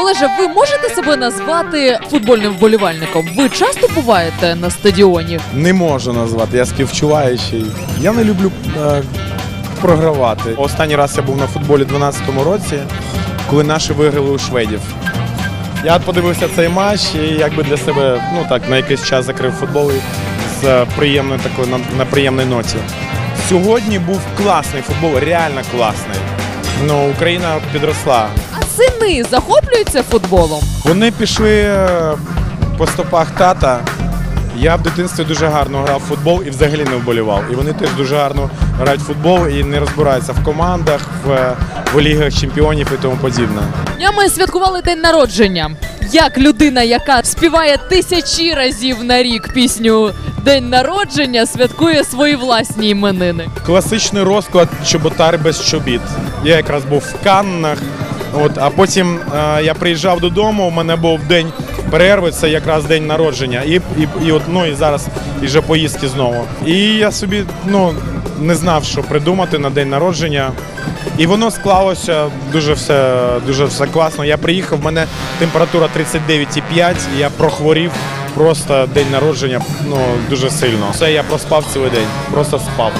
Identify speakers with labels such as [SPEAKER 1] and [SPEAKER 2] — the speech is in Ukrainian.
[SPEAKER 1] Олеже, ви можете себе назвати футбольним вболівальником? Ви часто буваєте на стадіоні?
[SPEAKER 2] Не можу назвати, я співчуваючий. Я не люблю е, програвати. Останній раз я був на футболі у 2012 році, коли наші виграли у шведів. Я подивився цей матч і якби для себе ну так на якийсь час закрив футбол з е, приємною такою на, на приємній ноті. Сьогодні був класний футбол, реально класний. Ну, Україна підросла.
[SPEAKER 1] А сини захоплюються футболом?
[SPEAKER 2] Вони пішли е, по стопах тата. Я в дитинстві дуже гарно грав в футбол і взагалі не вболівав. І вони теж дуже гарно грають в футбол і не розбираються в командах, в, в лігах чемпіонів і тому подібне.
[SPEAKER 1] Днями святкували день народження. Як людина, яка співає тисячі разів на рік пісню День народження, святкує свої власні іменини.
[SPEAKER 2] Класичний розклад чоботар без чобіт. Я якраз був в Каннах. От, а потім е, я приїжджав додому, у мене був день перерви, це якраз день народження. І, і, і, от, ну, і зараз і вже поїздки знову. І я собі ну, не знав, що придумати на день народження. І воно склалося дуже все, дуже все класно. Я приїхав, в мене температура 39,5, і я прохворів просто день народження ну, дуже сильно. Все, я проспав цілий день, просто спав.